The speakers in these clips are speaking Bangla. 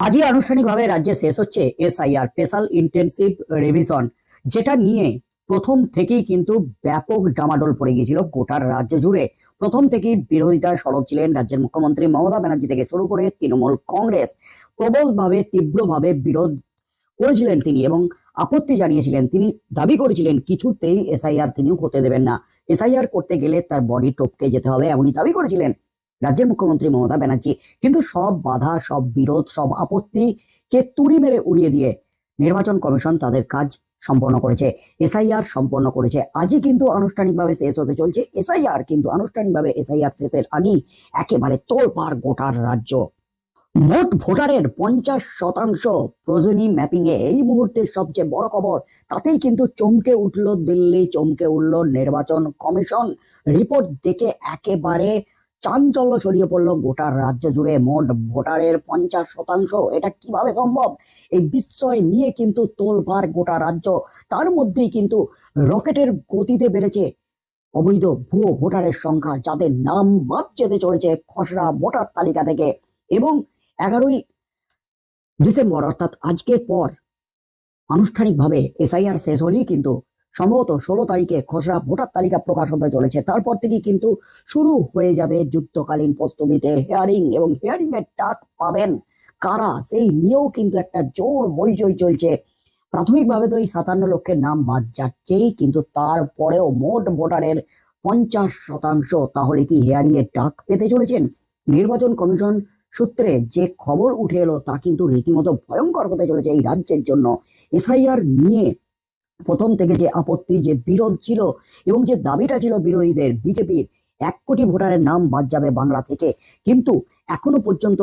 আজই আনুষ্ঠানিকভাবে রাজ্যে শেষ হচ্ছে এসআইআর, স্পেশাল ইন্টেনসিভ রিভিশন, যেটা নিয়ে প্রথম থেকেই কিন্তু ব্যাপক ডামাডোল পড়ে গিয়েছিল গোটার রাজ্য জুড়ে। প্রথম থেকেই বিরোধিতায় সরব ছিলেন রাজ্যের মুখ্যমন্ত্রী মমতা ব্যানার্জি থেকে শুরু করে তৃণমূল কংগ্রেস। প্রবলভাবে, তীব্রভাবে বিরোধ করেছিলেন তিনি এবং আপত্তি জানিয়েছিলেন। তিনি দাবি করেছিলেন, কিছুতেই এসআইআর তিনিও হতে দেবেন না। এসআইআর করতে গেলে তার বডি টপকে যেতে হবে, এমনই দাবি করেছিলেন রাজ্যের মুখ্যমন্ত্রী মমতা ব্যানার্জি কিন্তু সব বাধা, সব বিরোধ, সব আপত্তিকে তুড়ি মেরে উড়িয়ে দিয়ে নির্বাচন কমিশন তাদের কাজ সম্পন্ন করেছে, এসআইআর সম্পন্ন করেছে। আজই কিন্তু আনুষ্ঠানিকভাবে শেষ হতে চলছে। এসআইআর কিন্তু আনুষ্ঠানিকভাবে এসআইআর শেষের আগেই একেবারে তোলপাড় গোটার রাজ্য। মোট ভোটারের পঞ্চাশ শতাংশ প্রজনী ম্যাপিং এ এই মুহূর্তে সবচেয়ে বড় খবর, তাতেই কিন্তু চমকে উঠল দিল্লি, চমকে উঠল নির্বাচন কমিশন। রিপোর্ট দেখে একেবারে চাঞ্চল্য ছড়িয়ে পড়ল গোটা রাজ্য জুড়ে। মোট ভোটারের পঞ্চাশ শতাংশ। এটা কীভাবে সম্ভব? এই বিস্ময় নিয়ে কিন্তু তোলপাড় গোটা রাজ্য। তার মধ্যেই কিন্তু রকেটের গতিতে বেড়েছে অবৈধ ভুয়ো ভোটারের সংখ্যা, যাদের নাম বাদ যেতে চলেছে খসড়া ভোটার তালিকা থেকে। এবং এগারোই ডিসেম্বর, অর্থাৎ আজকের পর, আনুষ্ঠানিকভাবে এসআইআর শেষ হলেই কিন্তু সম্ভবত ষোলো তারিখে খসড়া ভোটার তালিকা প্রকাশ হতে চলেছে। তারপর থেকে কিন্তু শুরু হয়ে যাবে যুদ্ধকালীন প্রস্তুতিতে হেয়ারিং এবং হেয়ারিং এর ডাক পাবেন কারা? সেই নিয়েও কিন্তু একটা জোর হইচই চলছে। প্রাথমিকভাবে তো এই সাতান্ন লক্ষের নাম বাদ যাচ্ছেই, কিন্তু তারপরেও মোট ভোটারের পঞ্চাশ শতাংশ তাহলে কি হেয়ারিং এর ডাক পেতে চলেছেন? নির্বাচন কমিশন সূত্রে যে খবর উঠে এলো তা কিন্তু রীতিমতো ভয়ঙ্কর হতে চলেছে এই রাজ্যের জন্য। এসআইআর নিয়ে প্রথম থেকে যে আপত্তি, যে বিরোধ ছিল এবং যে দাবিটা ছিল বিরোধীদের, বিজেপির, এক কোটি ভোটারের নাম বাদ যাবে বাংলা থেকে। কিন্তু এখনও পর্যন্ত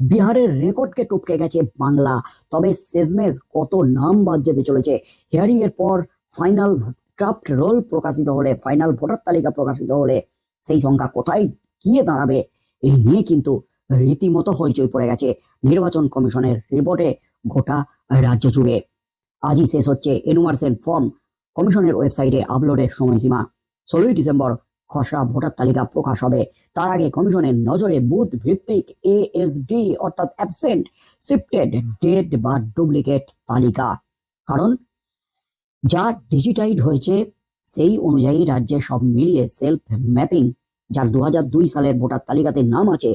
বিহারের রেকর্ডকে টপকে গেছে বাংলা। তবে শেষমেশ কত নাম বাদ যেতে চলেছে। হিয়ারিং এর পর ফাইনাল ড্রাফট রোল প্রকাশিত হলে ফাইনাল ভোটার তালিকা প্রকাশিত হলে সেই সংখ্যা কোথায়, গিয়ে দাঁড়াবে এই নিয়ে কিন্তু রীতিমতো হইচই পড়ে গেছে নির্বাচন কমিশনের রিপোর্টে গোটা রাজ্য জুড়ে। আজই শেষ হচ্ছে এনুমার্সেন ফর্ম কমিশনের ওয়েবসাইটে আপলোডের সময়সীমা। ষোলোই ডিসেম্বর খসড়া ভোটার তালিকা প্রকাশ হবে। তার আগে কমিশনের নজরে বুথ ভিত্তিক এএসডি অর্থাৎ অ্যাবসেন্ট শিফটেড ডেড বা ডুপ্লিকেট তালিকা। কারণ যা ডিজিটাইড হয়েছে সেই অনুযায়ী রাজ্যে সব মিলিয়ে সেলফ ম্যাপিং, যার দু সালের ভোটার তালিকাতে নাম আছে,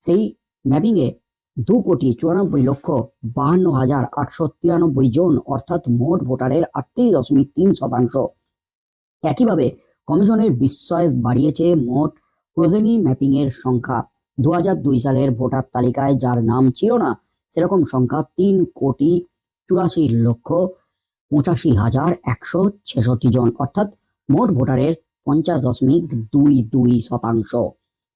সেই ম্যাপিংয়ে দু কোটি চুরানব্বই লক্ষ বাহান্ন হাজার আটশো তিরানব্বই জন, অর্থাৎ মোট ভোটারের আটত্রিশ দশমিক তিন শতাংশ। একইভাবে কমিশনের বিস্ময় বাড়িয়েছে মোট প্রজেনি ম্যাপিং এর সংখ্যা। দু দুই সালের ভোটার তালিকায় যার নাম ছিল না, সেরকম সংখ্যা তিন কোটি চুরাশি লক্ষ পঁচাশি হাজার একশো ছেষট্টি জন, অর্থাৎ মোট ভোটারের পঞ্চাশ দশমিক দুই দুই শতাংশ।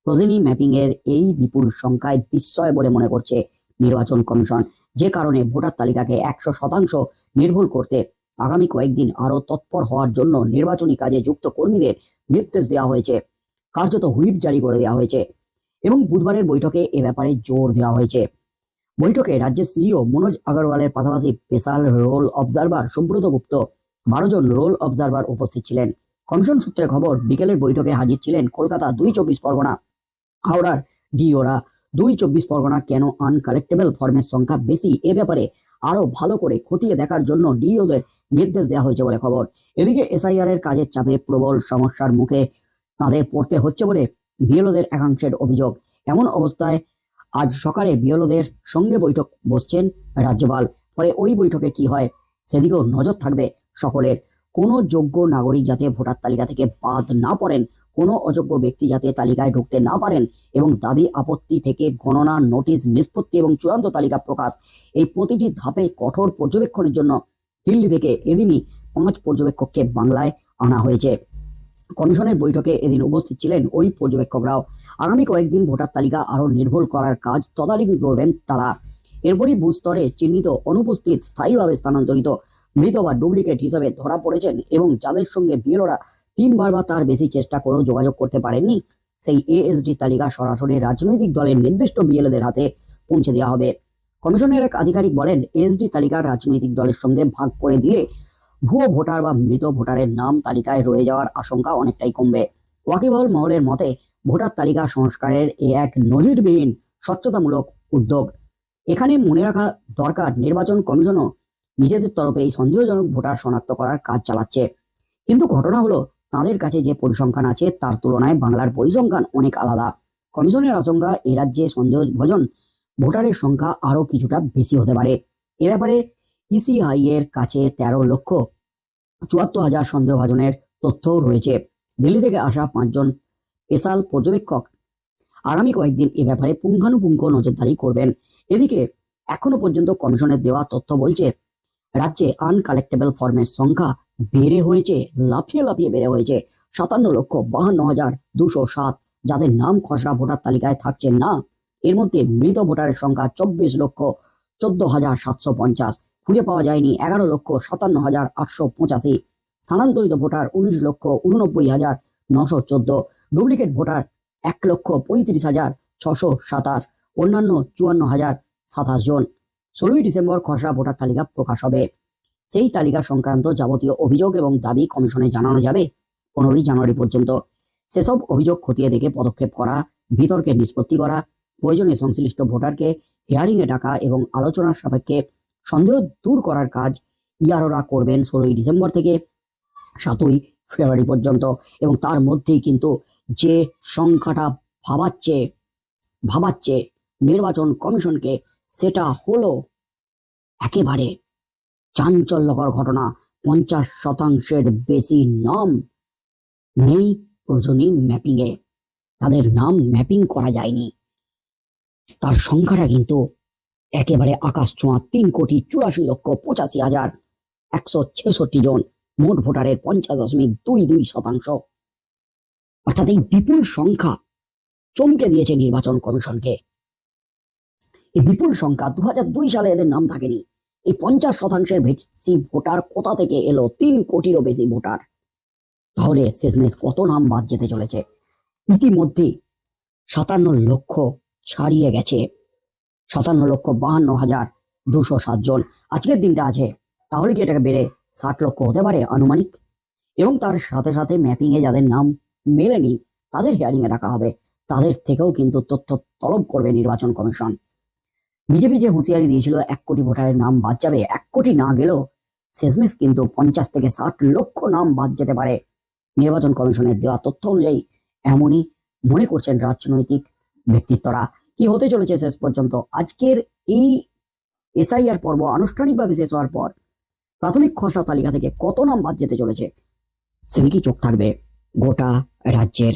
প্রজেনি ম্যাপিং এর এই বিপুল সংখ্যায় বিস্ময় বলে মনে করছে নির্বাচন কমিশন। যে কারণে ভোটার তালিকাকে একশো শতাংশ নির্ভুল করতে আগামী কয়েকদিন আরও তৎপর হওয়ার জন্য নির্বাচনী কাজে যুক্ত কর্মীদের নির্দেশ দেওয়া হয়েছে। কার্যত হুইপ জারি করে দেওয়া হয়েছে এবং বুধবারের বৈঠকে এ ব্যাপারে জোর দেওয়া হয়েছে। বৈঠকে রাজ্যের সিইও মনোজ আগরওয়ালের পাশাপাশি special roll observer Subrata Gupta বারো জন রোল অবজারভার উপস্থিত ছিলেন। কমিশন সূত্রে খবর, বিকেলের বৈঠকে হাজির ছিলেন কলকাতা দুই চব্বিশ পরগনা হাওড়ার ডিওরা দুই চব্বিশ পরগনা কেন আনকালেক্টেবল ফর্মের সংখ্যা বেশি? এ ব্যাপারে আরও ভালো করে খতিয়ে দেখার জন্য ডিওদের নির্দেশ দেওয়া হয়েছে বলে খবর। এদিকে এসআইআর এর কাজের চাপে প্রবল সমস্যার মুখে তাদের পড়তে হচ্ছে বলে বিএলওদের একাংশের অভিযোগ। এমন অবস্থায় আজ সকালে বিএলওদের সঙ্গে বৈঠক বসছেন রাজ্যপাল। পরে ওই বৈঠকে কি হয় সেদিকেও নজর থাকবে সকলের। কোনো যোগ্য নাগরিক যাতে ভোটার তালিকা থেকে বাদ না পড়েন, কোনো অযোগ্য ব্যক্তি যাতে তালিকায় ঢুকতে না পারেন এবং দাবি আপত্তি থেকে গণনা, নোটিশ, নিষ্পত্তি এবং চূড়ান্ত তালিকা প্রকাশ এই প্রতিটি ধাপে কঠোর পর্যবেক্ষণের জন্য দিল্লি থেকে এদিনই পাঁচ পর্যবেক্ষককে বাংলায় আনা হয়েছে। কমিশনের বৈঠকে এদিন উপস্থিত ছিলেন ওই পর্যবেক্ষকরাও। আগামী কয়েকদিন ভোটার তালিকা আরও নির্ভুল করার কাজ তদারকি করবেন তারা। এরপরই বুথ স্তরে চিহ্নিত, অনুপস্থিত, স্থায়ীভাবে স্থানান্তরিত মৃত বা ডুপ্লিকেট হিসাবে ধরা পড়েছেন এবং যাদের সঙ্গে বিএলওরা তিনবার বা তার বেশি চেষ্টা করেও যোগাযোগ করতে পারেননি, সেই এএসডি তালিকা সরাসরি রাজনৈতিক দলের নির্দিষ্ট বিএলএদের হাতে পৌঁছে দেওয়া হবে। কমিশনের এক আধিকারিক বলেন এএসডি তালিকা রাজনৈতিক দলের সঙ্গে ভাগ করে দিলে ভুয়ো ভোটার বা মৃত ভোটারের নাম তালিকায় রয়ে যাওয়ার আশঙ্কা অনেকটাই কমবে। ওয়াকিবহল মহলের মতে, ভোটার তালিকা সংস্কারের এ এক নজিরবিহীন স্বচ্ছতামূলক উদ্যোগ। এখানে মনে রাখা দরকার, নির্বাচন কমিশনও নিজেদের তরফে এই সন্দেহজনক ভোটার শনাক্ত করার কাজ চালাচ্ছে। কিন্তু ঘটনা হলো, তাদের কাছে যে পরিসংখ্যান আছে, তার তুলনায় বাংলার পরিসংখ্যান অনেক আলাদা। কমিশনের আশঙ্কা, এ রাজ্যে সন্দেহভজন ভোটারের সংখ্যা আরও কিছুটা বেশি হতে পারে। এ ব্যাপারে ইসিআই এর কাছে তেরো লক্ষ চুয়াত্তর হাজার সন্দেহভাজনের তথ্যও রয়েছে। দিল্লি থেকে আসা পাঁচজন স্পেশাল পর্যবেক্ষক আগামী কয়েকদিন এ ব্যাপারে পুঙ্খানুপুঙ্খ নজরদারি করবেন। এদিকে এখনও পর্যন্ত কমিশনের দেওয়া তথ্য বলছে রাজ্যে আনকালেক্টেবল ফর্মের সংখ্যা বেড়ে হয়েছে, লাফিয়ে লাফিয়ে বেড়ে হয়েছে। সাতান্ন লক্ষ বাহান্ন হাজার দুশো সাত, যাদের নাম খসড়া ভোটার তালিকায় থাকছে না। এর মধ্যে মৃত ভোটারের সংখ্যা চব্বিশ লক্ষ চোদ্দ হাজার সাতশো পঞ্চাশ। খুঁজে পাওয়া যায়নি এগারো লক্ষ সাতান্ন হাজার আটশো পঁচাশি। স্থানান্তরিত ভোটার উনিশ লক্ষ উননব্বই হাজার নশো চোদ্দ। ডুপ্লিকেট ভোটার এক লক্ষ পঁয়ত্রিশ হাজার ছশো সাতাশ। অন্যান্য চুয়ান্ন হাজার সাতাশ জন। ষোলোই ডিসেম্বর খসড়া ভোটার তালিকা প্রকাশ হবে। সেই তালিকা সংক্রান্ত যাবতীয় অভিযোগ এবং দাবি কমিশনে জানানো যাবে পনেরোই জানুয়ারি পর্যন্ত। সেসব অভিযোগ খতিয়ে দেখে পদক্ষেপ করা, বিতর্কের নিষ্পত্তি করা প্রয়োজনে সংশ্লিষ্ট ভোটারকে হিয়ারিং এ ডাকা এবং আলোচনার সাপেক্ষে সন্দেহ দূর করার কাজ ইয়ারোরা করবেন ষোলোই ডিসেম্বর থেকে সাতই ফেব্রুয়ারি পর্যন্ত এবং তার মধ্যেই কিন্তু যে সংখ্যাটা ভাবাচ্ছে ভাবাচ্ছে নির্বাচন কমিশনকে সেটা হলো একেবারে চাঞ্চল্যকর ঘটনা। পঞ্চাশ শতাংশের বেশি নাম নেই প্রয়োজনীয় ম্যাপিংয়ে তাদের নাম ম্যাপিং করা যায়নি। তার সংখ্যাটা কিন্তু একেবারে আকাশ ছোঁয়া তিন কোটি চুরাশি লক্ষ পঁচাশি হাজার একশো ছেষট্টি জন, মোট ভোটারের পঞ্চাশ দশমিক দুই দুই শতাংশ। অর্থাৎ এই বিপুল সংখ্যা চমকে দিয়েছে নির্বাচন কমিশনকে। এই বিপুল সংখ্যা দু দুই সালে এদের নাম থাকেনি। এই পঞ্চাশ শতাংশের বেশি ভোটার কোথা থেকে এলো? তিন কোটিরও বেশি ভোটার। তাহলে শেষমেশ কত নাম বাদ যেতে চলেছে? ইতিমধ্যে সাতান্ন লক্ষ ছাড়িয়ে গেছে। সাতান্ন লক্ষ বাহান্ন হাজার দুশো সাতজন আজকের দিনটা আছে। তাহলে কি এটাকে বেড়ে ষাট লক্ষ হতে পারে আনুমানিক? এবং তার সাথে সাথে ম্যাপিং এ যাদের নাম মেলেনি, তাদের হিয়ারিং এ রাখা হবে। তাদের থেকেও কিন্তু তথ্য তলব করবে নির্বাচন কমিশন। বিজেপি যে হুঁশিয়ারি দিয়েছিল, এক কোটি ভোটারের নাম বাদ যাবে, এক কোটি না গেলেও শেষমেশ কিন্তু পঞ্চাশ থেকে ষাট লক্ষ নাম বাদ যেতে পারে। নির্বাচন কমিশনের দেওয়া তথ্য অনুযায়ী এমনই মনে করছেন রাজনৈতিক ব্যক্তিত্বরা। কি হতে চলেছে শেষ পর্যন্ত? আজকের এই এসআইআর পর্ব আনুষ্ঠানিকভাবে শেষ হওয়ার পর প্রাথমিক খসড়া তালিকা থেকে কত নাম বাদ যেতে চলেছে সেদিকেই চোখ থাকবে গোটা রাজ্যের